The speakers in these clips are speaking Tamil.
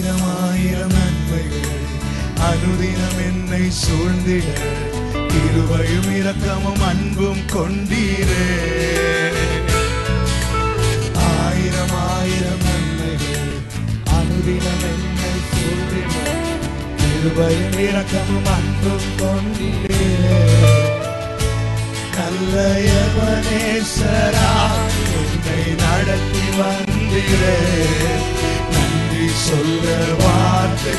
ஆயிரம் ஆயிரம் நன்மைகள் அனுதினம் என்னை சூழ்ந்திட. இருவையும் இரக்கமும் அன்பும் கொண்டீரே ஆயிரம் ஆயிரம் நன்மைகள் அனுதினம் என்னை சூழ்ந்திட. இருவையும் இரக்கமும் அன்பும் கொண்டீரே நல்ல எவனேசரா என்னை நடத்தி வந்திரே சொல்ல வார்த்தை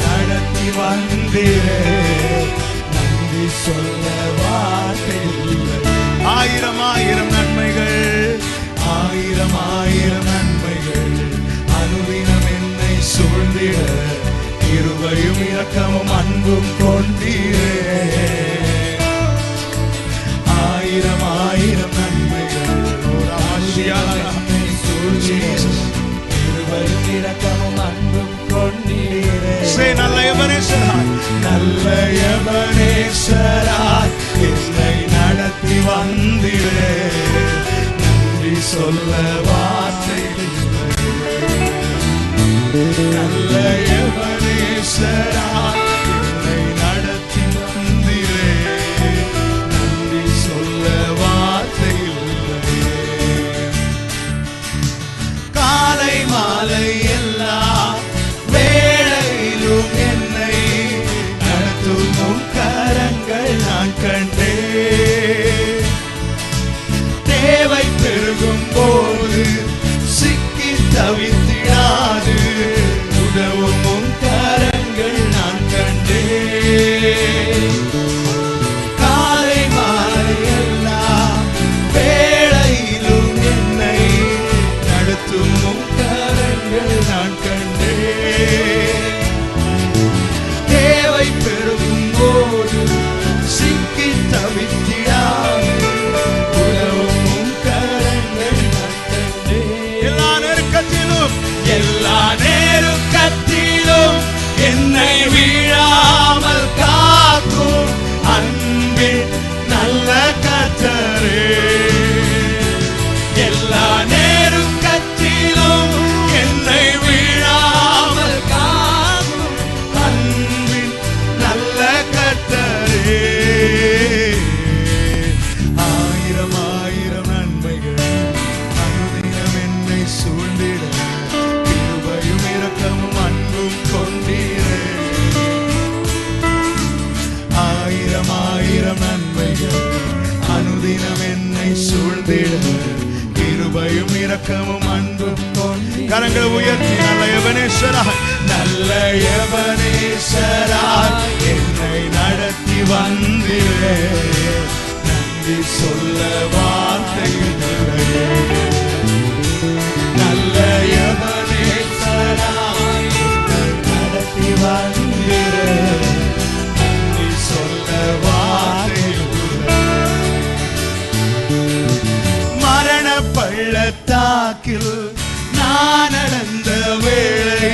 நடத்தி வந்திரே. நன்றி சொல்ல வார்த்தை ஆயிரம் ஆயிரம் நன்மைகள் ஆயிரம் ஆயிரம் நல்ல நல்ல எவனேஸ்வராய் என்னை நடத்தி வந்திரே நன்றி சொல்ல வார்த்தை நல்ல எவனேஸ்வராய் நான் கண்டேன். எல்லா நெருக்கத்திலும் சூழ்ந்திட கிருபையும் இரக்கமும் அன்பும் கொண்டீரே. ஆயிரம் ஆயிரம் நன்மைகள். அனுதினம் என்னை சூழ்ந்திட. கிருபையும் இரக்கமும் அன்பும் கரங்களை உயர்த்தி நல்ல எவனேஸ்வராய் நல்ல பள்ளத்தாக்கில் நான் நடந்த வேளை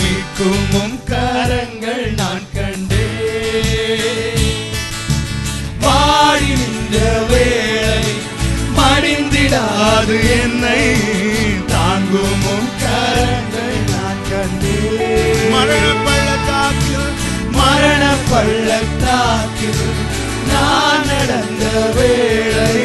மீட்கும் கரங்கள் நான் கண்டேன். வாடி நின்ற வேளை மடிந்திடாது என்னை தாங்கும் கரங்கள் நான் கண்டேன். மரண பள்ளத்தாக்கில் மரண பள்ளத்தாக்கில் நான் நடந்த வேளை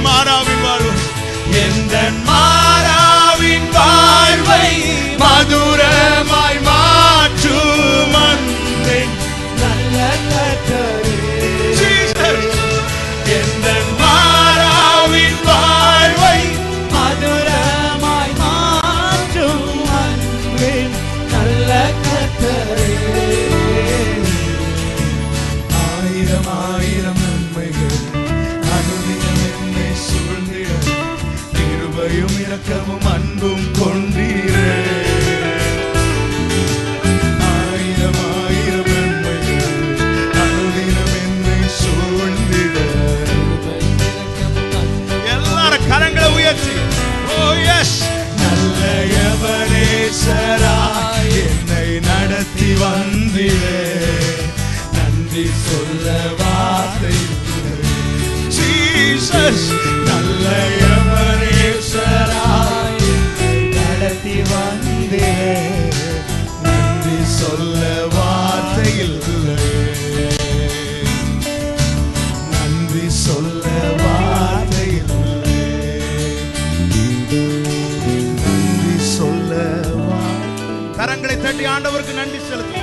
எந்தன் மாறாவின் வாழ்வு. எந்த மாறாவின் வாழ்வை மதுரமாய் மாற்றும் அன்பின் நல்ல இரக்கமும் அன்பும் கொண்டீரே. ஆயிரம் ஆயிரம் நன்மைகள் அனுதினம் என்னை சூழ்ந்திட. எல்லாரும் கரங்களை உயர்த்தி. ஓ எஸ் நல்லயவனே சரா என்னை நடத்தி வந்திடே. நன்றி சொல்ல வார்த்தை. Jesus. ஆண்டவருக்கு நன்றி செலுத்துவோம்